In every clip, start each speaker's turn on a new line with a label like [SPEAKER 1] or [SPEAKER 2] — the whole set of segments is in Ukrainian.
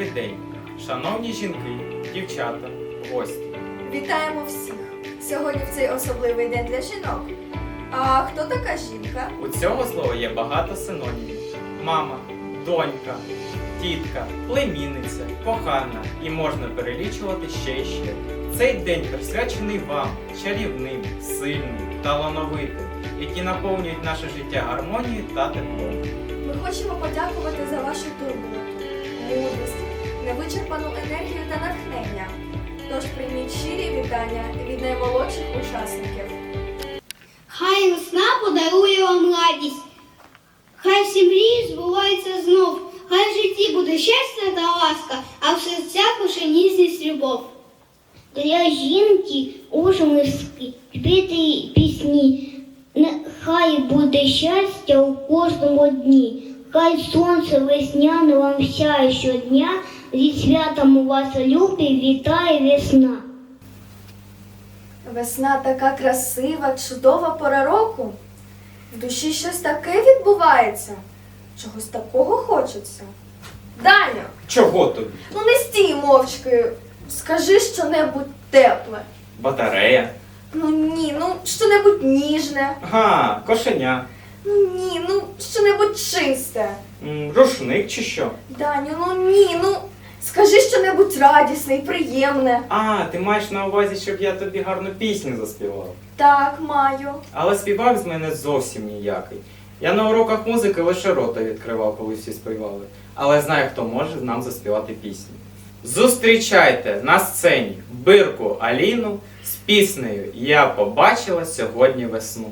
[SPEAKER 1] Добрий день, шановні жінки, дівчата, гості.
[SPEAKER 2] Вітаємо всіх! Сьогодні в цей особливий день для жінок. А хто така жінка?
[SPEAKER 1] У цього слова є багато синонімів: мама, донька, тітка, племінниця, кохана і можна перелічувати ще і ще. Цей день присвячений вам, чарівним, сильним, талановитим, які наповнюють наше життя гармонією та теплом.
[SPEAKER 2] Ми хочемо подякувати за вашу турботу, мудрість, невичерпану енергію та натхнення. Тож прийміть щирі вітання від наймолодших учасників.
[SPEAKER 3] Хай весна подарує вам радість, хай всі мрії збуваються знов, хай в житті буде щастя та ласка, а в серцях лише ніжність любов. Для жінки ужмиски, спіти пісні, нехай буде щастя у кожному дні, хай сонце весняне вам сяє щодня, зі святом у вас любі вітає весна.
[SPEAKER 2] Весна така красива, чудова пора року. В душі щось таке відбувається. Чогось такого хочеться. Даня,
[SPEAKER 1] Чого тобі?
[SPEAKER 2] ну не стій мовчки. Скажи щонебудь тепле.
[SPEAKER 1] Батарея.
[SPEAKER 2] Ну ні, ну щонебудь ніжне.
[SPEAKER 1] Ага, кошеня.
[SPEAKER 2] Ну ні, ну щонебудь чисте.
[SPEAKER 1] М, Рушник чи що?
[SPEAKER 2] Даню, ну ні, ну скажи щонебудь радісне і приємне.
[SPEAKER 1] А, ти маєш на увазі, щоб я тобі гарну пісню заспівав.
[SPEAKER 2] Так, маю.
[SPEAKER 1] Але співак з мене зовсім ніякий. Я на уроках музики лише рота відкривав, коли всі співали. Але знаю, хто може нам заспівати пісню. Зустрічайте на сцені Бирку Аліну з піснею Я побачила сьогодні весну.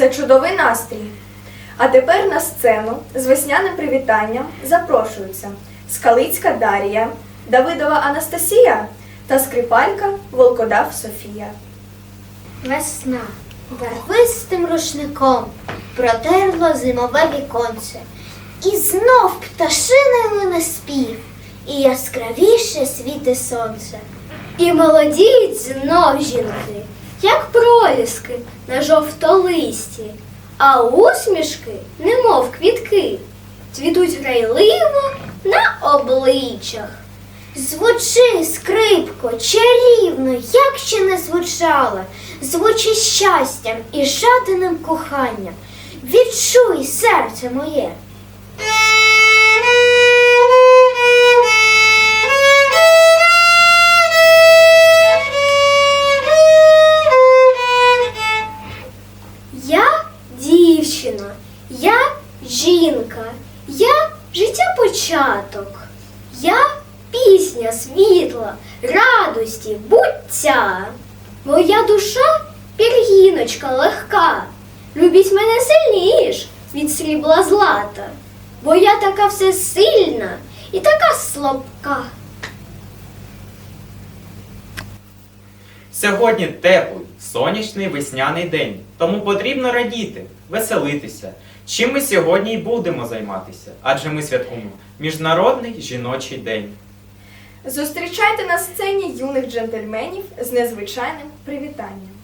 [SPEAKER 2] З'явився чудовий настрій. А тепер на сцену з весняним привітанням запрошуються Скалицька Дар'я, Давидова Анастасія та скрипалька Волкодав Софія.
[SPEAKER 4] Весна барвистим рушником протерло зимове віконце, і знов пташиний лине спів, і яскравіше світи сонце. І молодіють знов жінки, як проліски на жовтолисті, а усмішки, немов квітки, цвітуть грайливо на обличчях. Звучи, скрипко, чарівно, як ще не звучала, звучи щастям і жаденим коханням. Відчуй серце моє. Пір'їночка легка. Любіть мене сильніш від срібла злата, бо я така всесильна і така слабка.
[SPEAKER 5] Сьогодні теплий, сонячний весняний день, тому потрібно радіти, веселитися. Чим ми сьогодні й будемо займатися? Адже ми святкуємо Міжнародний жіночий день.
[SPEAKER 2] Зустрічайте на сцені юних джентльменів з незвичайним привітанням.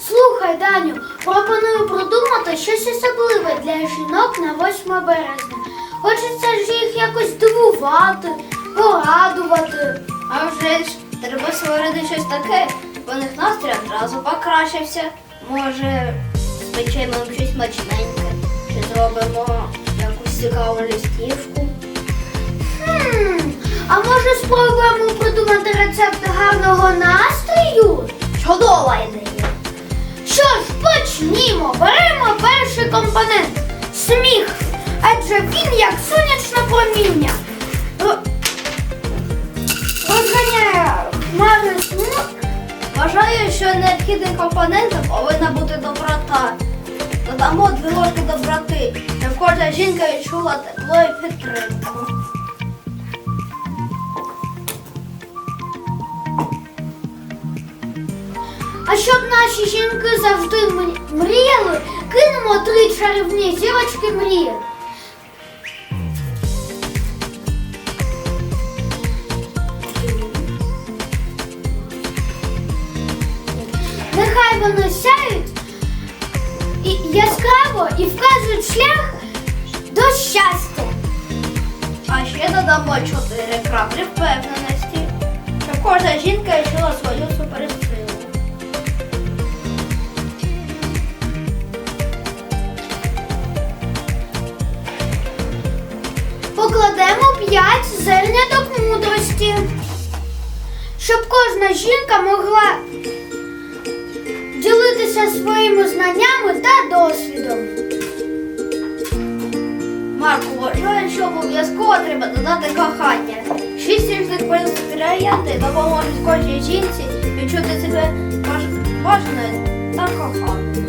[SPEAKER 4] Слухай, Даню, пропоную продумати щось особливе для жінок на 8 березня. Хочеться ж їх якось дивувати, порадувати.
[SPEAKER 6] А вже ж треба створити щось таке, бо них настрій одразу покращився. Може, спечемо щось смачненьке, чи зробимо якусь цікаву листівку.
[SPEAKER 4] Хм, а може спробуємо придумати рецепт гарного настрою?
[SPEAKER 6] Чудова ідея!
[SPEAKER 4] Що ж, почнімо. Беремо перший компонент сміх. Адже він як сонячне проміння. Ро- Розганяє хмари смутку.
[SPEAKER 6] Вважаю, що необхідним компонентом повинна бути доброта. Додамо дві ложки доброти, щоб кожна жінка відчула тепло і підтримку.
[SPEAKER 4] А щоб наші жінки завжди мріяли, кинемо три чарівні зірочки мрії. Нехай вони сяють яскраво і вказують шлях до щастя.
[SPEAKER 6] А ще додамо чотири краплі впевненості, щоб кожна жінка відчула свою суперсилу.
[SPEAKER 4] Покладемо п'ять зерняток мудрості, щоб кожна жінка могла ділитися своїми знаннями та досвідом.
[SPEAKER 6] Марку, вважаю, що обов'язково треба додати кохання. Шість різних інгредієнтів допоможуть кожній жінці відчути себе бажаною та коханою.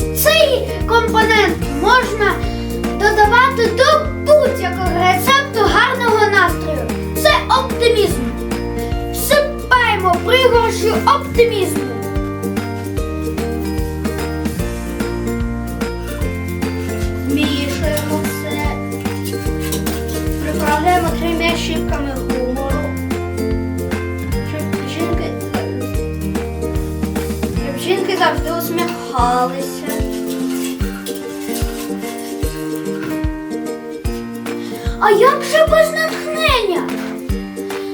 [SPEAKER 4] Ось цей компонент можна додавати до будь-якого рецепту гарного настрою. Це оптимізм. Всипаємо пригоршю оптимізму.
[SPEAKER 6] Змішуємо все. Приправляємо трьома щіпками гумору. Щоб жінки, щоб жінки завжди усміхалися.
[SPEAKER 4] А як же без натхнення?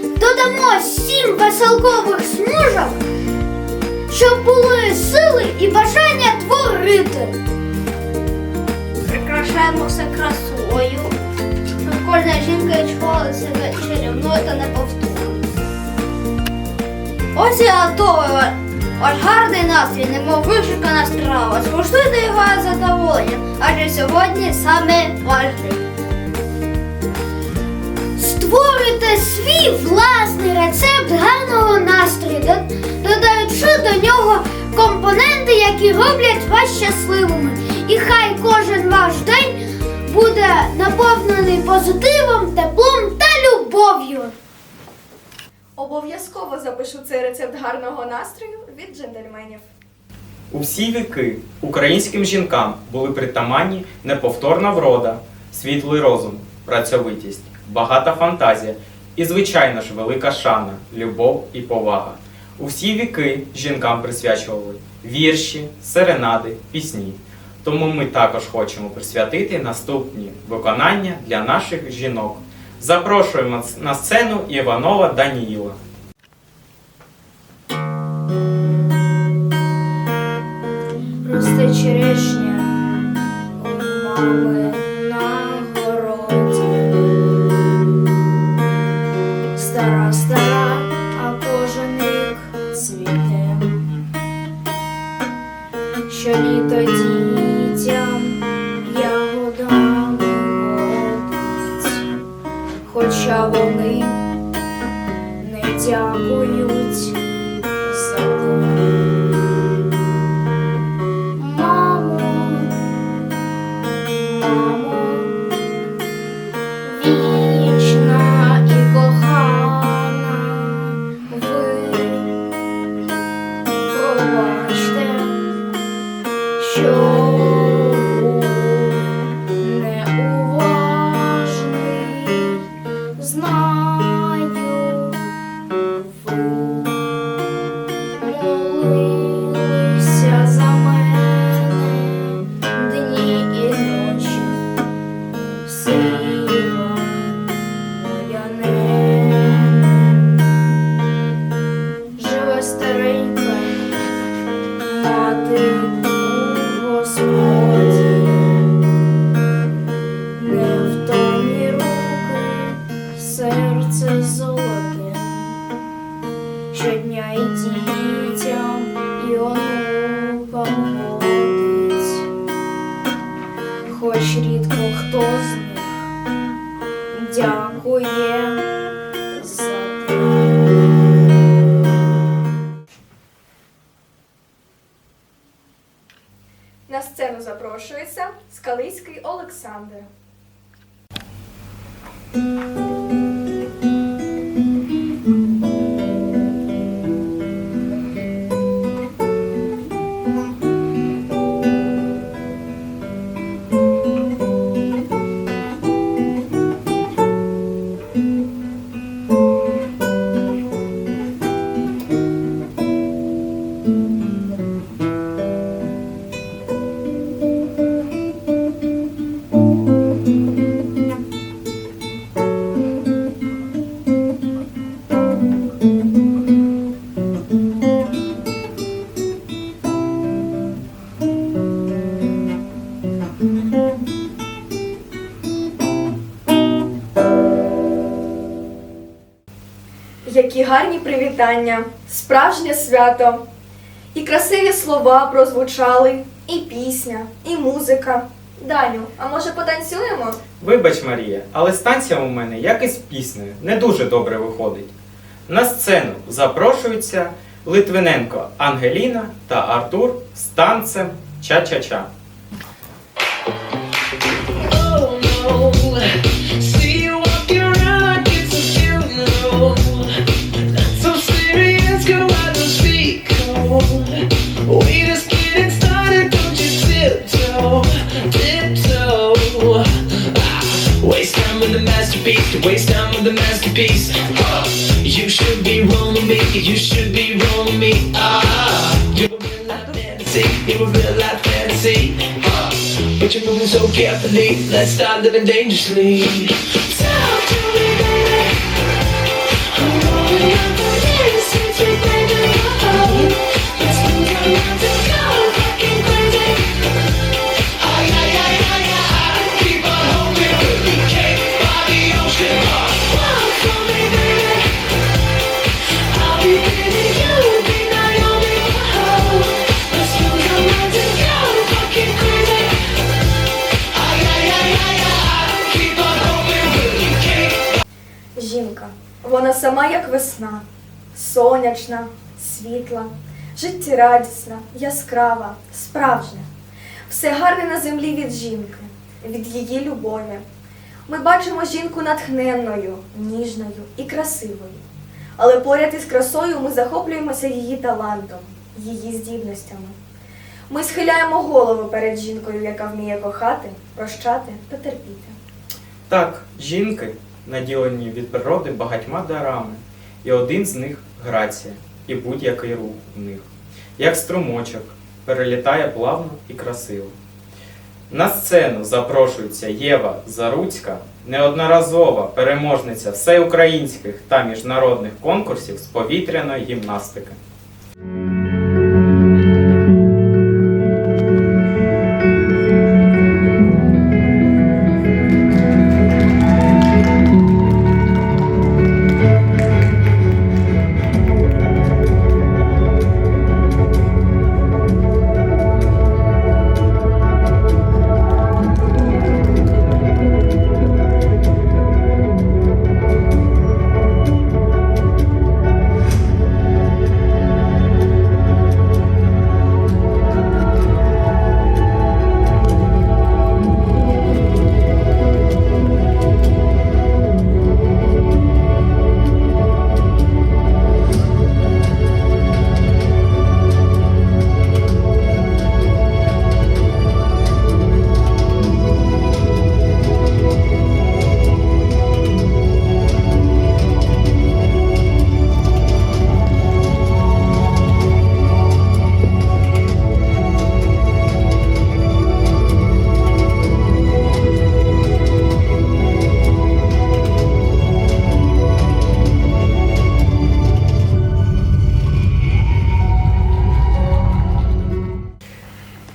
[SPEAKER 4] Додамо сім веселкових смужок, щоб були сили і бажання творити.
[SPEAKER 6] Прикрашаємо все красою, щоб кожна жінка відчувала себе чарівною та неповторною. Ось і готовий ва- ваш гарний настрій, немов вишукана страва. Скуштуйте його з задоволенням, адже сьогодні саме ваш.
[SPEAKER 4] Створ
[SPEAKER 7] створюйте свій власний рецепт гарного настрою, додаючи до нього компоненти, які роблять вас щасливими. І хай кожен ваш день буде наповнений позитивом, теплом та любов'ю.
[SPEAKER 2] Обов'язково запишу цей рецепт гарного настрою від джентльменів.
[SPEAKER 5] У всі віки українським жінкам були притаманні неповторна врода, світлий розум, працьовитість, багата фантазія і, звичайно ж, велика шана, любов і повага. У всі віки жінкам присвячували вірші, серенади, пісні. Тому ми також хочемо присвятити наступні виконання для наших жінок. Запрошуємо на сцену Іванова Даніїла.
[SPEAKER 7] Росте черешня у мами Щоліто дітям ягодами годить, хоча вони не дякують хто з них дякує за те.
[SPEAKER 2] На сцену запрошується Скалицький Олександр. Привітання, справжнє свято. І красиві слова прозвучали, і пісня, і музика. Даню, а може потанцюємо?
[SPEAKER 5] Вибач, Марія, але станція у мене, як і з піснею, не дуже добре виходить. На сцену запрошуються Литвиненко Ангеліна та Артур з танцем Ча-ча-ча.
[SPEAKER 8] Masterpiece, waste time with the masterpiece. You should be rolling me, you should be rolling me. Ah, you're a real life fantasy, you're a real life fantasy. But you're moving so carefully. Let's start living dangerously.
[SPEAKER 2] Сама як весна, сонячна, світла, життєрадісна, яскрава, справжня. Все гарне на землі від жінки, від її любові. Ми бачимо жінку натхненною, ніжною і красивою. Але поряд із красою ми захоплюємося її талантом, її здібностями. Ми схиляємо голову перед жінкою, яка вміє кохати, прощати та терпіти.
[SPEAKER 5] Так, жінки наділені від природи багатьма дарами, і один з них грація, і будь-який рух в них, як струмочок, перелітає плавно і красиво. На сцену запрошується Єва Заруцька, неодноразова переможниця всеукраїнських та міжнародних конкурсів з повітряної гімнастики.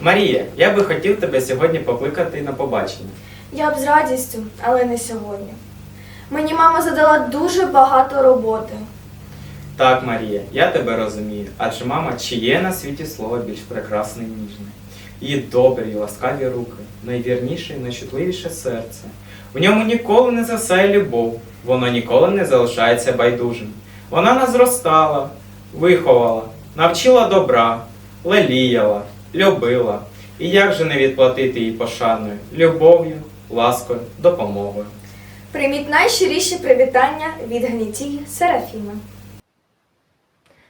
[SPEAKER 5] Марія, я би хотів тебе сьогодні покликати на побачення.
[SPEAKER 2] Я б з радістю, але не сьогодні. Мені мама задала дуже багато роботи.
[SPEAKER 5] Так, Марія, я тебе розумію. Адже мама, чи є на світі слово більш прекрасне і ніжне? Її добрі, ласкаві руки, найвірніше і найчутливіше серце. В ньому ніколи не засає любов, воно ніколи не залишається байдужим. Вона нас зростала, виховала, навчила добра, леліяла, любила. І як же не відплатити їй пошаною, любов'ю, ласкою, допомогою.
[SPEAKER 2] Прийміть найщиріші привітання від Гнітії Серафіми.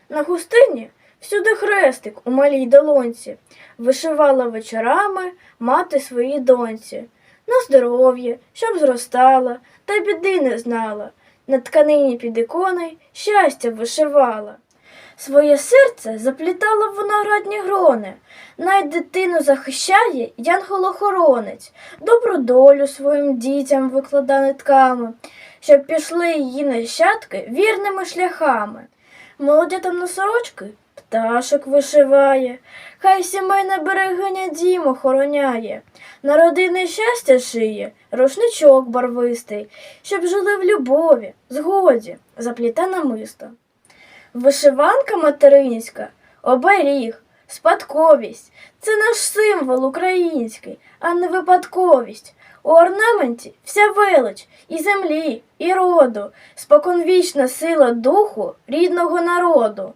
[SPEAKER 1] На хустині всюди хрестик у малій долонці, вишивала вечорами мати своїй доньці. На здоров'я, щоб зростала, та й біди не знала. На тканині під іконою щастя вишивала. Своє серце заплітала в виноградні грони, най дитину захищає янгол-охоронець, добру долю своїм дітям виклада нитками, щоб пішли її нащадки вірними шляхами. Молодятам на сорочки пташок вишиває, хай сімейна берегиня дім охороняє, на родини щастя шиє, рушничок барвистий, щоб жили в любові, згоді, запліта намисто. Вишиванка материнська, оберіг, спадковість це наш символ український, а не випадковість. У орнаменті вся велич і землі, і роду, споконвічна сила духу рідного народу.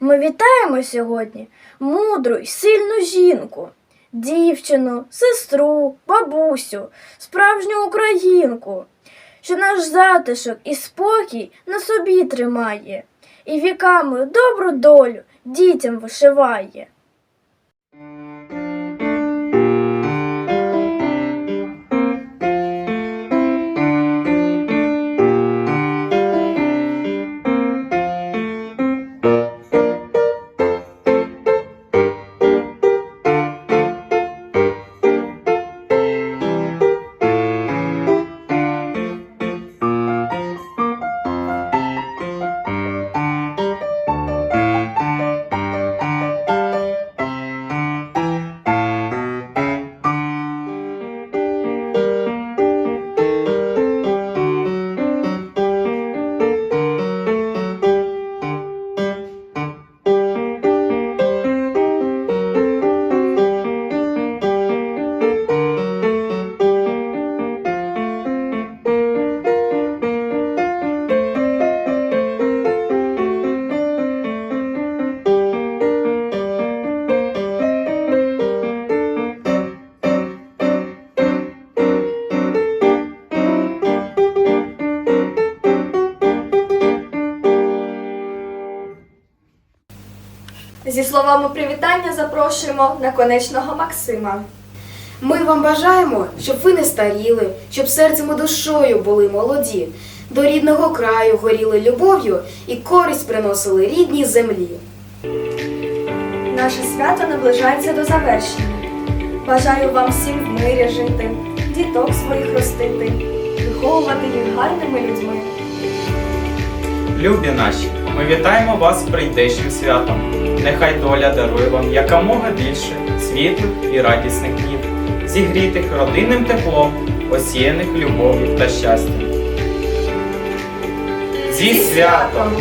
[SPEAKER 1] Ми вітаємо сьогодні мудру й сильну жінку, дівчину, сестру, бабусю, справжню українку, що наш затишок і спокій на собі тримає, і віками добру долю дітям вишиває.
[SPEAKER 2] Запрошуємо наконечного Максима.
[SPEAKER 9] Ми вам бажаємо, щоб ви не старіли, щоб серцем і душою були молоді, до рідного краю горіли любов'ю і користь приносили рідній землі.
[SPEAKER 2] Наше свято наближається до завершення. Бажаю вам всім в мирі жити, діток своїх ростити, виховувати їх гарними людьми.
[SPEAKER 5] Любі наші, ми вітаємо вас з прийдешнім святом. Нехай доля дарує вам якомога більше світлих і радісних днів, зігрітих родинним теплом, осіяних любов'ю та щастям. Зі святом!